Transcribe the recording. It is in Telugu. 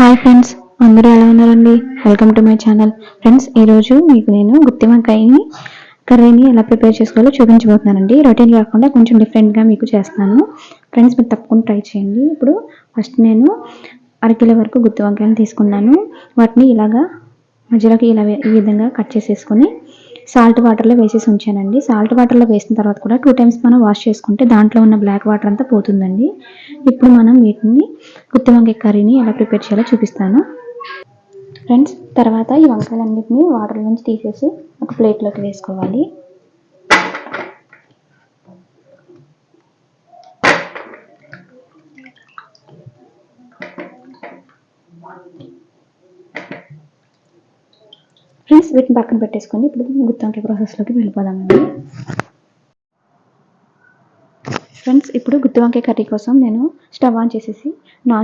హాయ్ ఫ్రెండ్స్ అందరూ ఎలా ఉన్నారండి? Welcome to my channel friends ఈరోజు మీకు నేను గుత్తి వంకాయని కర్రీని ఎలా ప్రిపేర్ చేసుకోవాలో చూపించబోతున్నానండి. రొటీన్ కాకుండా కొంచెం డిఫరెంట్గా మీకు చేస్తాను. ఫ్రెండ్స్ మీరు తప్పకుండా ట్రై చేయండి. ఇప్పుడు ఫస్ట్ నేను అరకిలో వరకు గుత్తి వంకాయలు తీసుకున్నాను. వాటిని ఇలాగా మధ్యలోకి ఇలా ఈ విధంగా కట్ చేసేసుకొని సాల్ట్ వాటర్లో వేసేసి ఉంచానండి. సాల్ట్ వాటర్లో వేసిన తర్వాత కూడా టూ టైమ్స్ మనం వాష్ చేసుకుంటే దాంట్లో ఉన్న బ్లాక్ వాటర్ అంతా పోతుందండి. ఇప్పుడు మనం వీటిని గుత్తి వంకాయ కర్రీని ఎలా ప్రిపేర్ చేయాలో చూపిస్తాను. ఫ్రెండ్స్ తర్వాత ఈ వంకాయలన్నింటినీ వాటర్ నుంచి తీసేసి ఒక ప్లేట్లోకి వేసుకోవాలి. ఫ్రెండ్స్ వీటిని పక్కన పెట్టేసుకొని ఇప్పుడు గుత్తి వంకాయ ప్రాసెస్లోకి వెళ్ళిపోదామండి. ఫ్రెండ్స్ ఇప్పుడు గుత్తి వంకాయ కర్రీ కోసం నేను స్టవ్ ఆన్ చేసేసి నాన్